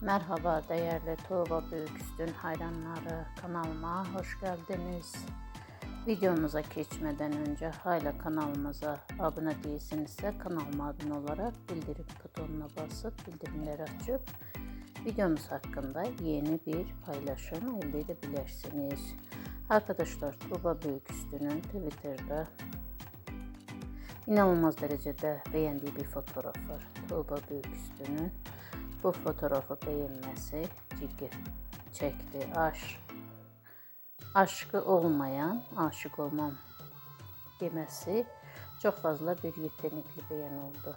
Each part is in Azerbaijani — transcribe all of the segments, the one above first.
Merhaba değerli Tuğba Büyüküstün hayranları kanalıma hoş geldiniz. Videomuza geçmeden önce hala kanalımıza abone değilsinizse kanalıma abone olarak bildirim butonuna basıp bildirimleri açıp videomuz hakkında yeni bir paylaşım elde edebilirsiniz. Arkadaşlar Tuğba Büyüküstün'ün Twitter'da inanılmaz derecede beğendiği bir fotoğraf var. Tuğba Büyüküstün'ün bu fotoğrafı beğenmesi ciddi çekti. Aşk, aşkı olmayan, aşık olmam demesi çok fazla bir yetenekli beyan oldu.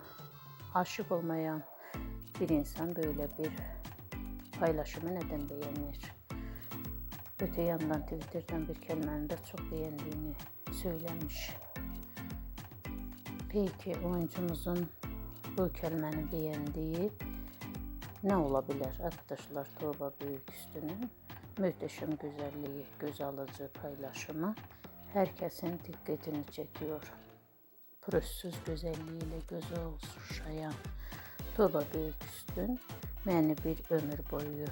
Aşık olmayan bir insan böyle bir paylaşımı neden beğenir? Öte yandan Twitter'dan bir kelimenin de çok beğendiğini söylemiş. Peki oyuncumuzun bu kelimenin beğendiği ne olabilir arkadaşlar Tuğba Büyüküstü'nün muhteşem güzelliği, göz alıcı paylaşımı herkesin dikkatini çekiyor. Pürüzsüz güzelliğiyle gözü oluşayan Tuğba Büyüküstün beni bir ömür boyu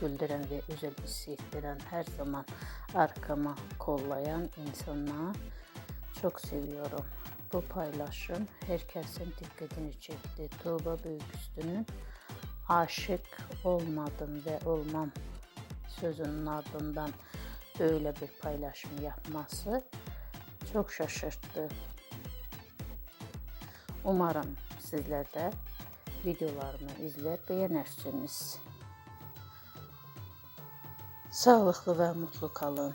güldüren ve özel hissettiren her zaman arkama kollayan insanlığa çok seviyorum. Bu paylaşım herkesin dikkatini çekti. Tuğba Büyüküstü'nün aşık olmadım ve olmam sözünün ardından böyle bir paylaşım yapması çok şaşırttı. Umarım sizler de videolarımı izler beğenirsiniz. Sağlıklı ve mutlu kalın.